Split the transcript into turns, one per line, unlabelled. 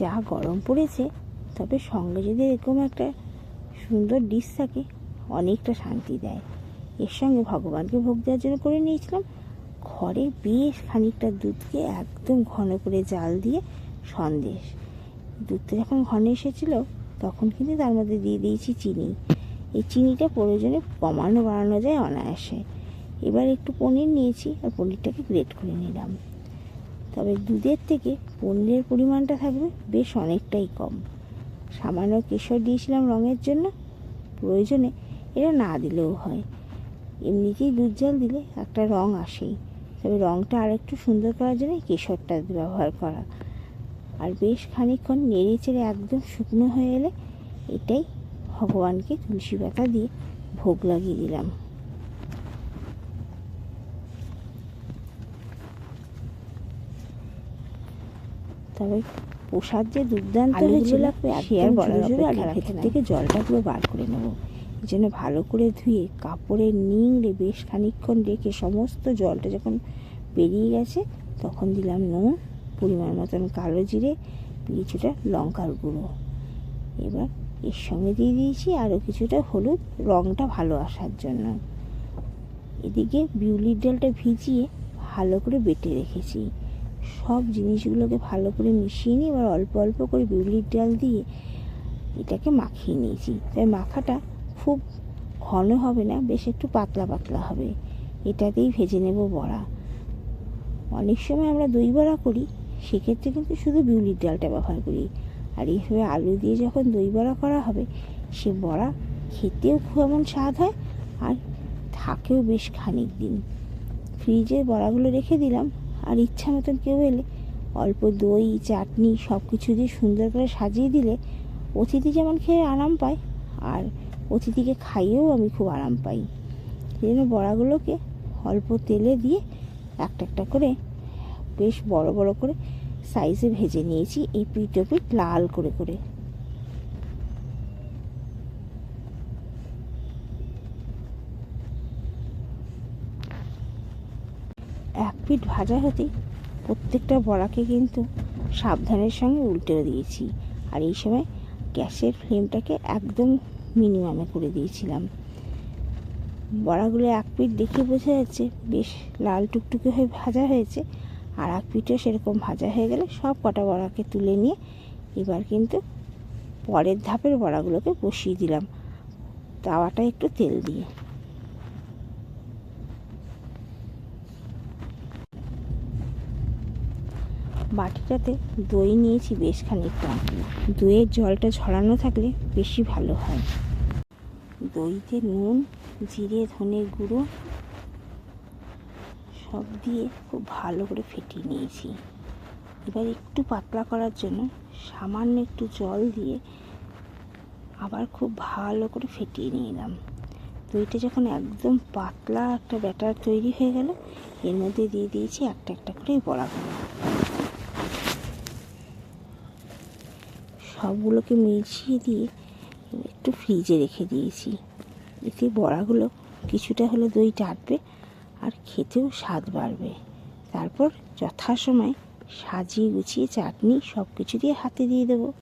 যা গরম পড়েছে, তবে সঙ্গে যদি এরকম একটা সুন্দর ডিশ থাকে, অনেকটা শান্তি দেয়। এর সঙ্গে ভগবানকে ভোগ দেওয়ার জন্য করে নিয়েছিলাম। ঘরে বেশ খানিকটা দুধকে একদম ঘন করে জাল দিয়ে সন্দেশ। দুধটা যখন ঘন এসেছিল, তখন কিন্তু তার মধ্যে দিয়ে দিয়েছি চিনি। এই চিনিটা প্রয়োজনে কমানো বাড়ানো যায় অনায়াসে। এবার একটু পনির নিয়েছি আর পনিরটাকে গ্রেট করে নিলাম। তবে দুধের থেকে পনিরের পরিমাণটা থাকবে বেশ অনেকটাই কম। সামান্য কেশর দিয়েছিলাম রঙের জন্য, প্রয়োজনে এটা না দিলেও হয়। এমনিতেই দুধ জল দিলে একটা রঙ আসেই, তবে রঙটা আর একটু সুন্দর করার জন্য কেশরটা ব্যবহার করা। আর বেশ খানিকক্ষণ নেড়ে চেড়ে একদম শুকনো হয়ে এলে এটাই ভগবানকে তুলসী পাতা দিয়ে ভোগ লাগিয়ে দিলাম। তবে প্রসাদ যে দুর্দান্ত হয়েছিল সে আর বলার অপেক্ষা
থেকে
জলটা পুরো বার করে নেব। এই জন্য ভালো করে ধুয়ে কাপড়ে নিংড়ে বেশ খানিকক্ষণ রেখে সমস্ত জলটা যখন বেরিয়ে গেছে তখন দিলাম নুন পরিমাণ মতন কালো জিরে কিছুটা লঙ্কার গুঁড়ো। এবার এর সঙ্গে দিয়ে দিয়েছি আরও কিছুটা হলুদ রঙটা ভালো আসার জন্য। এদিকে বিউলির ডালটা ভিজিয়ে ভালো করে বেটে রেখেছি। সব জিনিসগুলোকে ভালো করে মিশিয়ে নিয়ে এবার অল্প অল্প করে বিউলির ডাল দিয়ে এটাকে মাখিয়ে নিয়েছি। তাই মাখাটা খুব ঘন হবে না, বেশ একটু পাতলা পাতলা হবে। এটাতেই ভেজে নেব বড়া। অনেক সময় আমরা দই বড়া করি, সেক্ষেত্রে কিন্তু শুধু বিউলির ডালটা ব্যবহার করি। আর এইভাবে আলু দিয়ে যখন দই বড়া করা হবে, সে বড়া খেতেও খুব এমন স্বাদ হয় আর থাকেও বেশ খানিক দিন ফ্রিজে বড়াগুলো রেখে দিলাম আর ইচ্ছা মতন কেউ এলে অল্প দই, চাটনি সব কিছু দিয়ে সুন্দর করে সাজিয়ে দিলে অতিথি যেমন খেয়ে আরাম পায় আর অতিথিকে খাইয়েও আমি খুব আরাম পাই। সেই জন্য বড়াগুলোকে অল্প তেলে দিয়ে একটা একটা করে বেশ বড় বড় করে সাইজে ভেজে নিয়েছি, এই পিঠ লাল করে করে। এক পিঠ ভাজা হতেই প্রত্যেকটা বড়াকে কিন্তু সাবধানের সঙ্গে উল্টে দিয়েছি। আর এই সময় গ্যাসের ফ্লেমটাকে একদম মিনিমামে করে দিয়েছিলাম। বড়াগুলো এক পিঠ দেখে বোঝা যাচ্ছে বেশ লাল টুকটুকে হয়ে ভাজা হয়েছে। আর এক পিঠও সেরকম ভাজা হয়ে গেলে সব কটা বড়াকে তুলে নিয়ে এবার কিন্তু পরের ধাপের বড়াগুলোকে বসিয়ে দিলাম। তাওয়াটা একটু তেল দিয়ে। বাটিটাতে দই নিয়েছি বেশ খানিকটা দইয়ের জলটা ঝরানো থাকলে বেশি ভালো হয়। দইতে নুন, জিরে ধনে গুঁড়ো সব দিয়ে খুব ভালো করে ফেটিয়ে নিয়েছি। এবার একটু পাতলা করার জন্য সামান্য একটু জল দিয়ে আবার খুব ভালো করে ফেটিয়ে নিলাম। দইটা যখন একদম পাতলা একটা ব্যাটার তৈরি হয়ে গেল, এর মধ্যে দিয়ে দিয়েছি একটা একটা করে বড়াগুলো সবগুলোকে মিশিয়ে দিয়ে একটু ফ্রিজে রেখে দিয়েছি। এতে বড়াগুলো কিছুটা হলে দই টাটবে আর খেতেও স্বাদ বাড়বে। তারপর যথাসময় সাজিয়ে গুছিয়ে চাটনি সব কিছু দিয়ে হাতে দিয়ে দেবো।